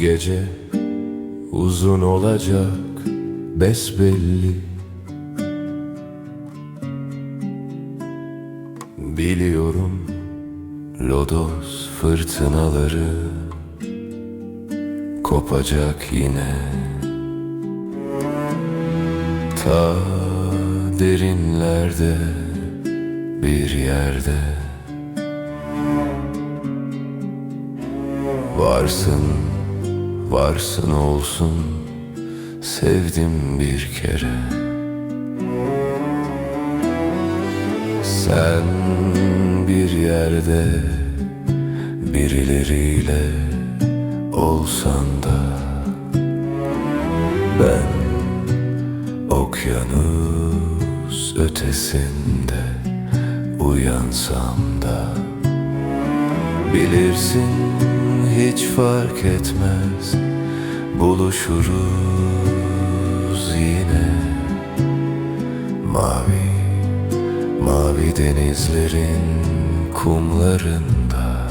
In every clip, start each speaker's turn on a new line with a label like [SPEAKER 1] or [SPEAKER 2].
[SPEAKER 1] Gece uzun olacak besbelli. Biliyorum lodos fırtınaları kopacak yine. Ta derinlerde bir yerde Varsın, varsın olsun Sevdim bir kere. Sen bir yerde Birileriyle olsan da Ben okyanus ötesinde Uyansam da Bilirsin hiç fark etmez. Buluşuruz yine. Mavi, mavi denizlerin kumlarında.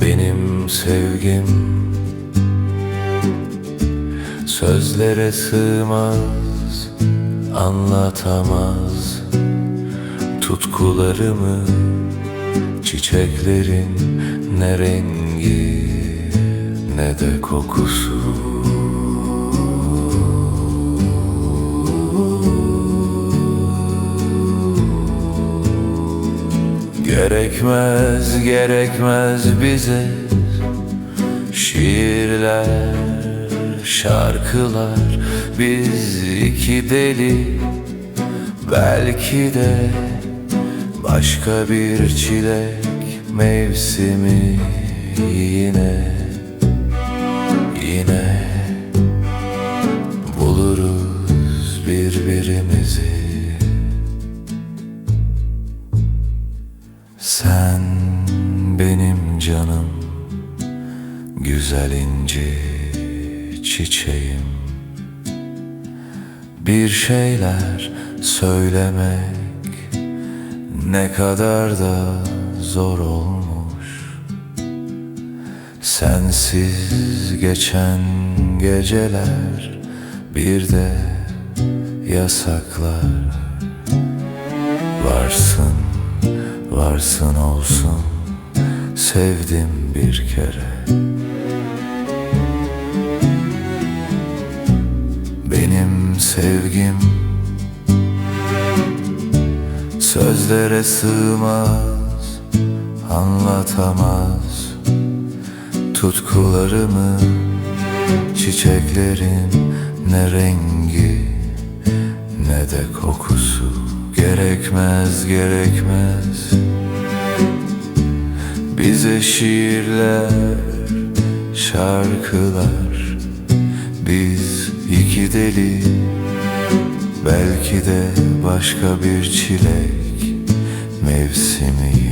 [SPEAKER 1] Benim sevgim Sözlere sığmaz Anlatamaz Tutkularımı Çiçeklerin ne rengi ne de kokusu. Gerekmez gerekmez bize Şiirler, şarkılar. Biz iki deli Belki de Başka bir çilek mevsimi yine Yine buluruz birbirimizi. Sen benim canım Güzel inci çiçeğim. Bir şeyler söylemek ne kadar da zor olmuş. Sensiz geçen geceler Bir de yasaklar. Varsın, varsın olsun Sevdim bir kere. Benim sevgim Sözlere sığmaz, anlatamaz. Tutkularımı, çiçeklerin ne rengi ne de kokusu. Gerekmez, gerekmez. Bize şiirler, şarkılar. Biz iki deli Belki de başka bir çilek mevsimi